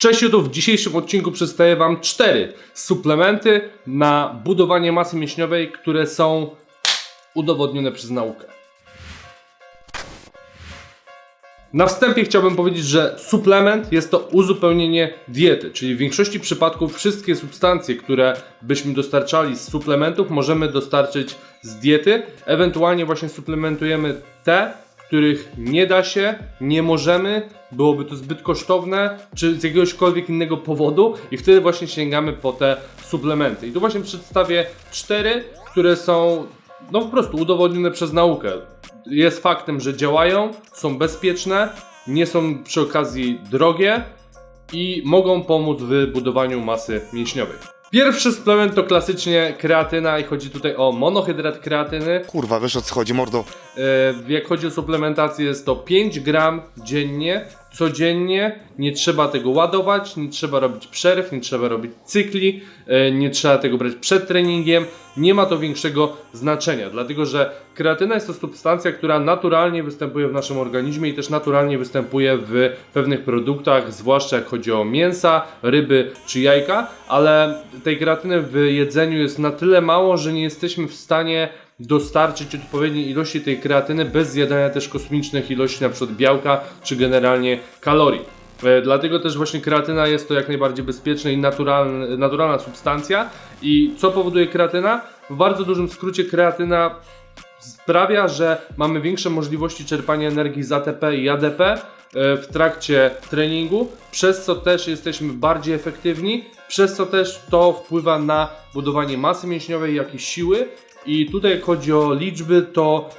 Cześć YouTube, w dzisiejszym odcinku przedstawię Wam cztery suplementy na budowanie masy mięśniowej, które są udowodnione przez naukę. Na wstępie chciałbym powiedzieć, że suplement jest to uzupełnienie diety, czyli w większości przypadków wszystkie substancje, które byśmy dostarczali z suplementów, możemy dostarczyć z diety. Ewentualnie właśnie suplementujemy te, których nie da się, nie możemy, byłoby to zbyt kosztowne, czy z jakiegośkolwiek innego powodu, i wtedy właśnie sięgamy po te suplementy. I tu właśnie przedstawię cztery, które są no po prostu udowodnione przez naukę. Jest faktem, że działają, są bezpieczne, nie są przy okazji drogie i mogą pomóc w budowaniu masy mięśniowej. Pierwszy suplement to klasycznie kreatyna i chodzi tutaj o monohydrat kreatyny. Kurwa, wiesz o co chodzi, mordo? E, Jak chodzi o suplementację, jest to 5 gram dziennie, codziennie. Nie trzeba tego ładować, nie trzeba robić przerw, nie trzeba robić cykli, e, nie trzeba tego brać przed treningiem. Nie ma to większego znaczenia, dlatego że kreatyna jest to substancja, która naturalnie występuje w naszym organizmie i też naturalnie występuje w pewnych produktach, zwłaszcza jak chodzi o mięsa, ryby czy jajka, ale tej kreatyny w jedzeniu jest na tyle mało, że nie jesteśmy w stanie dostarczyć odpowiedniej ilości tej kreatyny bez zjadania też kosmicznych ilości np. białka czy generalnie kalorii. E, Dlatego też właśnie kreatyna jest to jak najbardziej bezpieczna i naturalna, naturalna substancja. I co powoduje kreatyna? W bardzo dużym skrócie kreatyna sprawia, że mamy większe możliwości czerpania energii z ATP i ADP e, w trakcie treningu, przez co też jesteśmy bardziej efektywni, przez co też to wpływa na budowanie masy mięśniowej, jak i siły. I tutaj jak chodzi o liczby, to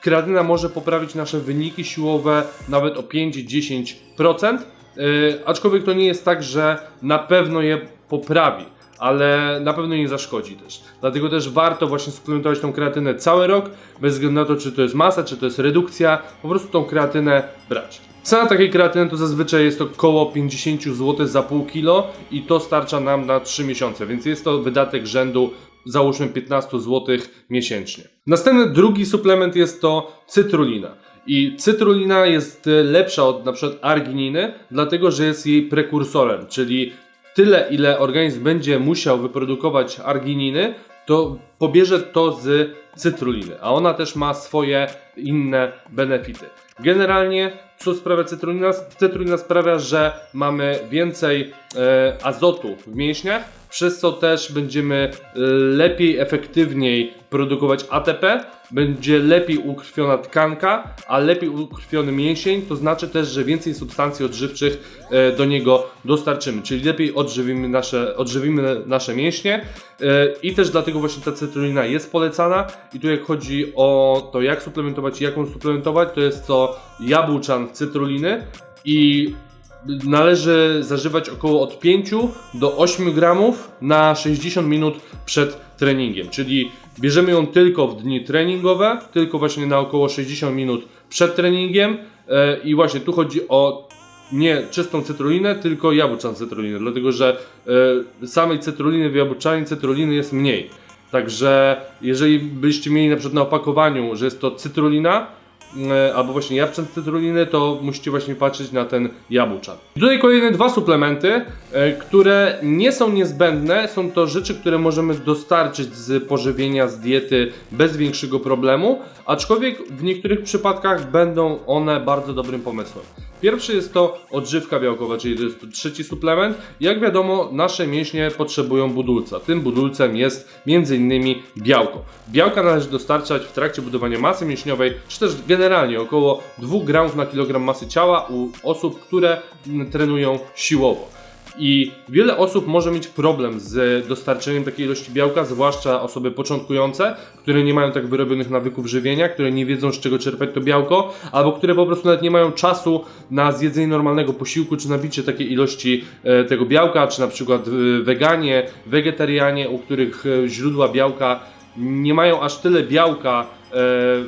kreatyna może poprawić nasze wyniki siłowe nawet o 5-10%. Yy, aczkolwiek to nie jest tak, że na pewno je poprawi, ale na pewno nie zaszkodzi też. Dlatego też warto właśnie suplementować tą kreatynę cały rok, bez względu na to, czy to jest masa, czy to jest redukcja, po prostu tą kreatynę brać. Cena takiej kreatyny to zazwyczaj jest około 50 zł za pół kilo i to starcza nam na 3 miesiące, więc jest to wydatek rzędu załóżmy 15 zł miesięcznie. Następny drugi suplement jest to cytrulina. I cytrulina jest lepsza od przykład argininy, dlatego że jest jej prekursorem, czyli tyle ile organizm będzie musiał wyprodukować argininy, to pobierze to z cytruliny, a ona też ma swoje inne benefity. Generalnie co sprawia cytrulina? Cytrulina sprawia, że mamy więcej e, azotu w mięśniach, przez co też będziemy e, lepiej, efektywniej produkować ATP, będzie lepiej ukrwiona tkanka, a lepiej ukrwiony mięsień, to znaczy też, że więcej substancji odżywczych e, do niego dostarczymy, czyli lepiej odżywimy nasze, odżywimy nasze mięśnie e, i też dlatego właśnie ta cytrulina jest polecana. I tu jak chodzi o to jak suplementować i jaką suplementować, to jest to jabłczan cytruliny i należy zażywać około od 5 do 8 gramów na 60 minut przed treningiem, czyli bierzemy ją tylko w dni treningowe, tylko właśnie na około 60 minut przed treningiem e, i właśnie tu chodzi o nie czystą cytrulinę, tylko jabłczan cytrulinę, dlatego że e, samej cytruliny w jabłczanie cytruliny jest mniej. Także jeżeli byście mieli na przykład na opakowaniu, że jest to cytrulina, albo właśnie jabłczan cytruliny, to musicie właśnie patrzeć na ten jabłczan. I tutaj kolejne dwa suplementy, e, które nie są niezbędne, są to rzeczy, które możemy dostarczyć z pożywienia, z diety bez większego problemu, aczkolwiek w niektórych przypadkach będą one bardzo dobrym pomysłem. Pierwszy jest to odżywka białkowa, czyli to jest to trzeci suplement. Jak wiadomo, nasze mięśnie potrzebują budulca. Tym budulcem jest m.in. białko. Białka należy dostarczać w trakcie budowania masy mięśniowej, czy też generalnie około 2 gramów na kilogram masy ciała u osób, które trenują siłowo. I wiele osób może mieć problem z dostarczeniem takiej ilości białka, zwłaszcza osoby początkujące, które nie mają tak wyrobionych nawyków żywienia, które nie wiedzą z czego czerpać to białko, albo które po prostu nawet nie mają czasu na zjedzenie normalnego posiłku, czy nabicie takiej ilości e, tego białka, czy na przykład e, weganie, wegetarianie, u których e, źródła białka nie mają aż tyle białka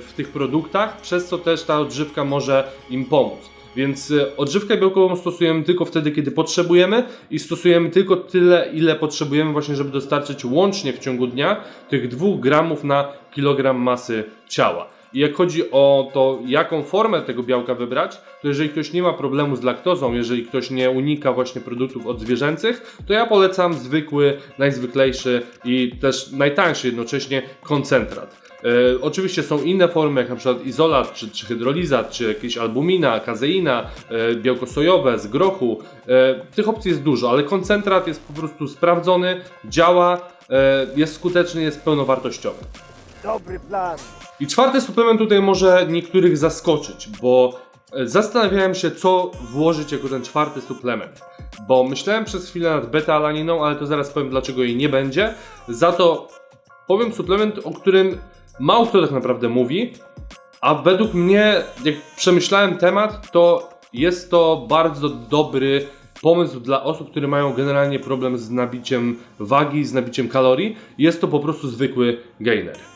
w tych produktach, przez co też ta odżywka może im pomóc. Więc e, odżywkę białkową stosujemy tylko wtedy, kiedy potrzebujemy i stosujemy tylko tyle, ile potrzebujemy właśnie, żeby dostarczyć łącznie w ciągu dnia tych 2 gramów na kilogram masy ciała. I jak chodzi o to, jaką formę tego białka wybrać, to jeżeli ktoś nie ma problemu z laktozą, jeżeli ktoś nie unika właśnie produktów odzwierzęcych, to ja polecam zwykły, najzwyklejszy i też najtańszy jednocześnie koncentrat. E, oczywiście są inne formy, jak na przykład izolat, czy, czy hydrolizat, czy jakieś albumina, kazeina, e, białko sojowe z grochu. E, tych opcji jest dużo, ale koncentrat jest po prostu sprawdzony, działa, e, jest skuteczny, jest pełnowartościowy. Dobry plan. I czwarty suplement tutaj może niektórych zaskoczyć, bo zastanawiałem się, co włożyć jako ten czwarty suplement. Bo myślałem przez chwilę nad beta-alaniną, ale to zaraz powiem, dlaczego jej nie będzie. Za to powiem suplement, o którym mało kto tak naprawdę mówi, a według mnie, jak przemyślałem temat, to jest to bardzo dobry pomysł dla osób, które mają generalnie problem z nabiciem wagi, z nabiciem kalorii. Jest to po prostu zwykły gainer.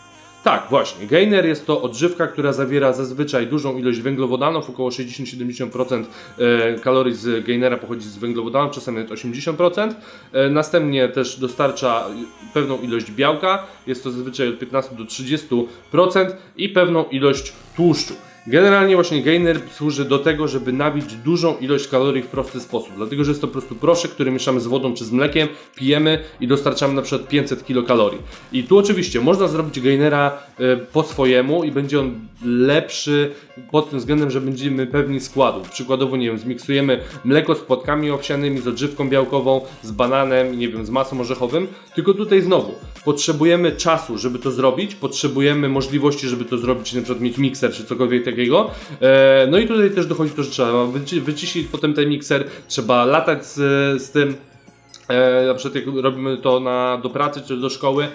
Tak, właśnie. Gainer jest to odżywka, która zawiera zazwyczaj dużą ilość węglowodanów, około 60-70% e, kalorii z gainera pochodzi z węglowodanów, czasem nawet 80%. E, Następnie też dostarcza pewną ilość białka, jest to zazwyczaj od 15 do 30% i pewną ilość tłuszczu. Generalnie właśnie gainer służy do tego, żeby nabić dużą ilość kalorii w prosty sposób, dlatego że jest to po prostu proszek, który mieszamy z wodą czy z mlekiem, pijemy i dostarczamy na przykład 500 kilokalorii. I tu oczywiście można zrobić gainera e, po swojemu i będzie on lepszy pod tym względem, że będziemy pewni składu. Przykładowo, nie wiem, zmiksujemy mleko z płatkami owsianymi, z odżywką białkową, z bananem, nie wiem, z masą orzechowym, tylko tutaj znowu potrzebujemy czasu, żeby to zrobić, potrzebujemy możliwości, żeby to zrobić, na przykład mieć mikser czy cokolwiek takiego. E, no i tutaj też dochodzi to, że trzeba wyci- wyciszyć potem ten mikser, trzeba latać z, z tym. E, na przykład jak robimy to na, do pracy czy do szkoły,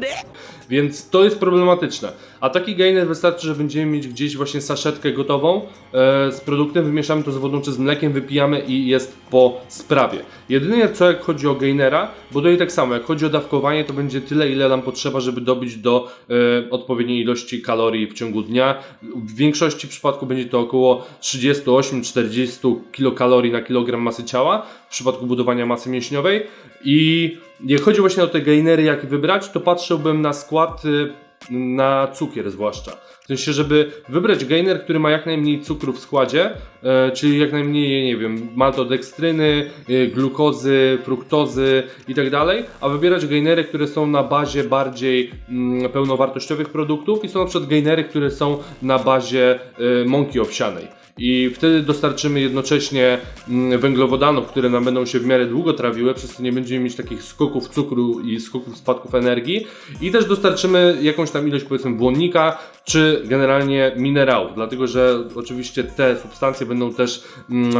that. więc to jest problematyczne. A taki gainer wystarczy, że będziemy mieć gdzieś właśnie saszetkę gotową e, z produktem, wymieszamy to z wodą czy z mlekiem, wypijamy i jest po sprawie. Jedynie co jak chodzi o gainera, bo to i tak samo, jak chodzi o dawkowanie, to będzie tyle, ile nam potrzeba, żeby dobić do e, odpowiedniej ilości kalorii w ciągu dnia. W większości przypadków będzie to około 38-40 kilokalorii na kilogram masy ciała w przypadku budowania masy mięśniowej. I jak chodzi właśnie o te gainery, jak wybrać, to patrzyłbym na skład y, na cukier zwłaszcza. W sensie, żeby wybrać gainer, który ma jak najmniej cukru w składzie, e, czyli jak najmniej, nie wiem, maltodekstryny, y, glukozy, fruktozy i tak dalej, a wybierać gainery, które są na bazie bardziej mm, pełnowartościowych produktów i są na przykład gainery, które są na bazie y, mąki owsianej. I wtedy dostarczymy jednocześnie mm, węglowodanów, które nam będą się w miarę długo trawiły, przez co nie będziemy mieć takich skoków cukru i skoków spadków energii. I też dostarczymy jakąś tam ilość powiedzmy błonnika, czy generalnie minerałów, dlatego że oczywiście te substancje będą też mm,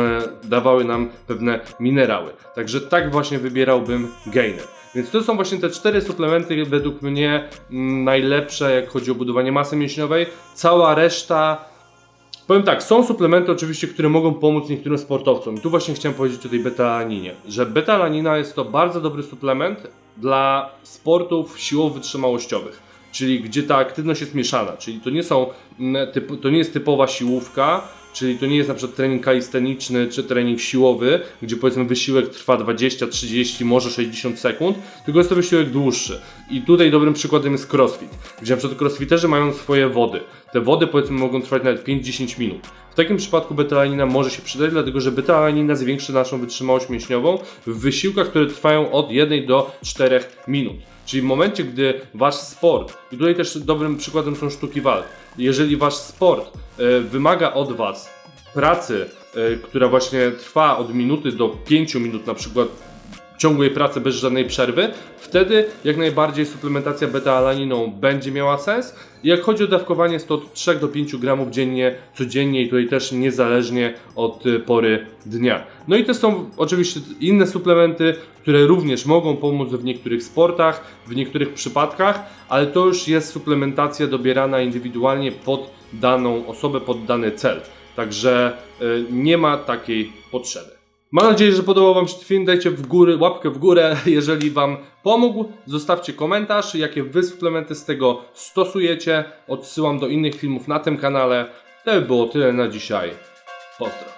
dawały nam pewne minerały. Także tak właśnie wybierałbym gainer. Więc to są właśnie te cztery suplementy według mnie mm, najlepsze, jak chodzi o budowanie masy mięśniowej. Cała reszta Powiem tak, są suplementy oczywiście, które mogą pomóc niektórym sportowcom. I tu właśnie chciałem powiedzieć o tej beta-alaninie, że beta-alanina jest to bardzo dobry suplement dla sportów siłowo-wytrzymałościowych, czyli gdzie ta aktywność jest mieszana, czyli to nie są, mm, to nie jest typowa siłówka, Czyli to nie jest na przykład trening kalisteniczny czy trening siłowy, gdzie powiedzmy wysiłek trwa 20, 30, może 60 sekund, tylko jest to wysiłek dłuższy. I tutaj dobrym przykładem jest crossfit, gdzie na przykład crossfiterzy mają swoje wody. Te wody powiedzmy mogą trwać nawet 5-10 minut. W takim przypadku beta-alanina może się przydać, dlatego że beta-alanina zwiększy naszą wytrzymałość mięśniową w wysiłkach, które trwają od 1 do 4 minut. Czyli w momencie, gdy wasz sport, i tutaj też dobrym przykładem są sztuki walk, jeżeli wasz sport e, wymaga od was pracy, e, która właśnie trwa od minuty do 5 minut, na przykład ciągłej pracy bez żadnej przerwy, wtedy jak najbardziej suplementacja beta-alaniną będzie miała sens. Jak chodzi o dawkowanie, to od 3 do 5 gramów dziennie, codziennie i tutaj też niezależnie od y, pory dnia. No i to są oczywiście inne suplementy, które również mogą pomóc w niektórych sportach, w niektórych przypadkach, ale to już jest suplementacja dobierana indywidualnie pod daną osobę, pod dany cel. Także y, nie ma takiej potrzeby. Mam nadzieję, że podobał Wam się ten film. Dajcie w górę, łapkę w górę, jeżeli Wam pomógł. Zostawcie komentarz, jakie Wy suplementy z tego stosujecie. Odsyłam do innych filmów na tym kanale. To by było tyle na dzisiaj. Pozdro.